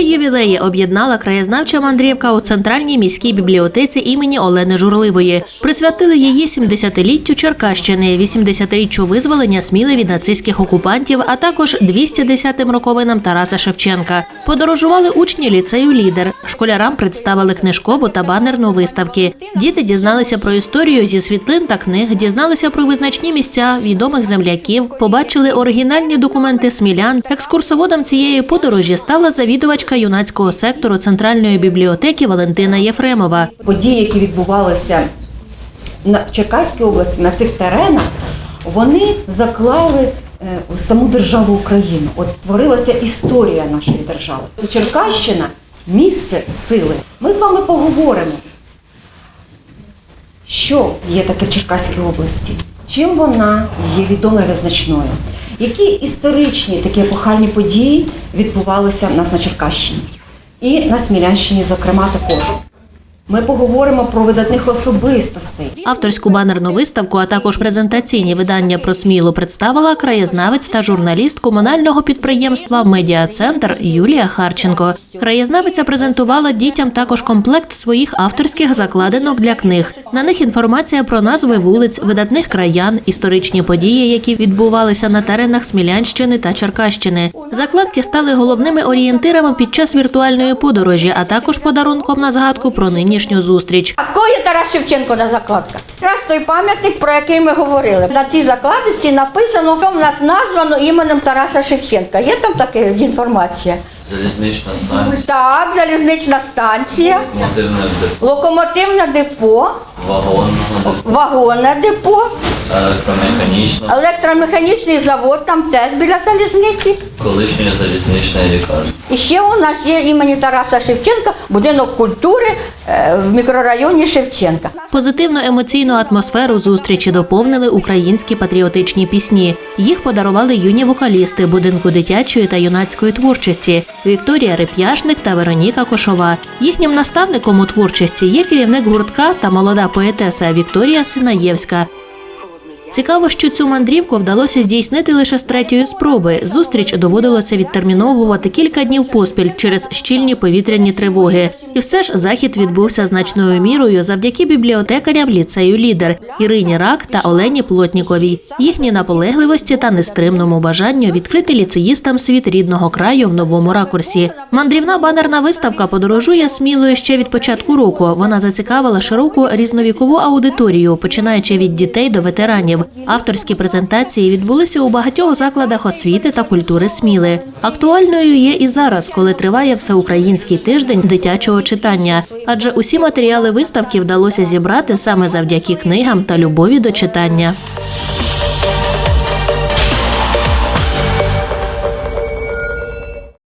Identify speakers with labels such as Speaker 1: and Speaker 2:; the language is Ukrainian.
Speaker 1: Три ювілеї об'єднала краєзнавча мандрівка у центральній міській бібліотеці імені Олени Журливої. Присвятили її 70-літтю Черкащини, 80-річчю визволення Сміли від нацистських окупантів, а також 210-м роковинам Тараса Шевченка. Подорожували учні ліцею Лідер. Школярам представили книжкову та банерну виставки. Діти дізналися про історію зі світлин та книг, дізналися про визначні місця відомих земляків, побачили оригінальні документи смілян. Екскурсоводом цієї подорожі стала завідувачка юнацького сектору центральної бібліотеки Валентина Єфремова.
Speaker 2: події, які відбувалися в Черкаській області на цих теренах, вони заклали е, саму державу Україну. От творилася історія нашої держави. Це Черкащина, місце сили. Ми з вами поговоримо, що є таке в Черкаській області, чим вона є відома і визначною. Які історичні такі епохальні події відбувалися в нас на Черкащині і на Смілянщині, зокрема, також. Ми поговоримо про видатних особистостей.
Speaker 1: Авторську банерну виставку, а також презентаційні видання про Смілу представила краєзнавець та журналіст комунального підприємства Медіа-центр Юлія Харченко. Краєзнавиця презентувала дітям також комплект своїх авторських закладинок для книг. На них інформація про назви вулиць, видатних краян, історичні події, які відбувалися на теренах Смілянщини та Черкащини. Закладки стали головними орієнтирами під час віртуальної подорожі, а також подарунком на згадку про нинішню зустріч.
Speaker 3: Такої Тарас Шевченко на закладках. Раз той пам'ятник, про який ми говорили. На цій закладці написано, що в нас названо іменем Тараса Шевченка. Є там така інформація?
Speaker 4: Залізнична станція,
Speaker 3: Так, залізнична станція,
Speaker 4: локомотивне депо,
Speaker 3: локомотивне депо,
Speaker 4: депо,
Speaker 3: вагонне депо,
Speaker 4: електромеханічного,
Speaker 3: електромеханічний завод, там теж біля залізниці.
Speaker 4: колишньої залізничної лікарні.
Speaker 3: І ще у нас є імені Тараса Шевченка будинок культури е, в мікрорайоні Шевченка.
Speaker 1: Позитивну емоційну атмосферу зустрічі доповнили українські патріотичні пісні. Їх подарували юні вокалісти будинку дитячої та юнацької творчості Вікторія Реп'яшник та Вероніка Кошова. Їхнім наставником у творчості є керівник гуртка та молода поетеса Вікторія Синаєвська. Цікаво, що цю мандрівку вдалося здійснити лише з третьої спроби. Зустріч доводилося відтерміновувати кілька днів поспіль через щільні повітряні тривоги. І все ж захід відбувся значною мірою завдяки бібліотекарям ліцею Лідер Ірині Рак та Олені Плотніковій, їхній наполегливості та нестримному бажанню відкрити ліцеїстам світ рідного краю в новому ракурсі. Мандрівна банерна виставка подорожує смілою ще від початку року. Вона зацікавила широку різновікову аудиторію, починаючи від дітей до ветеранів. Авторські презентації відбулися у багатьох закладах освіти та культури Сміли. Актуальною є і зараз, коли триває всеукраїнський тиждень дитячого читання, адже усі матеріали виставки вдалося зібрати саме завдяки книгам та любові до читання.